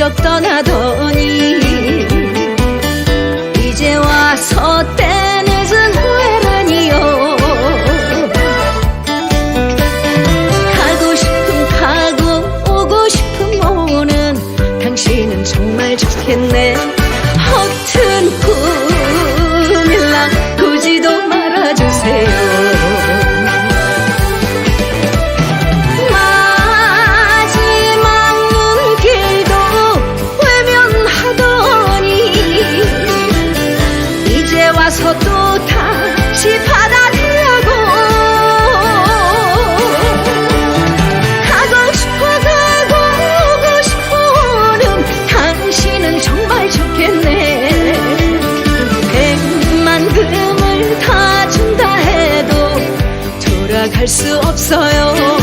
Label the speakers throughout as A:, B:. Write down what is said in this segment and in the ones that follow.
A: 슬쩍 떠나더니 이제 와서 때늦은 후회라니요. 가고 싶은 가고 오고 싶은 오는 당신은 정말 좋겠네. 와서 또 다시 받아들라고. 가고 싶어 가고 오고 싶어는 당신은 정말 좋겠네. 백만 금을 다 준다 해도 돌아갈 수 없어요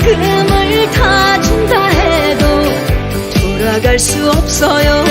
A: 백만 금을 다 준다 해도 돌아갈 수 없어요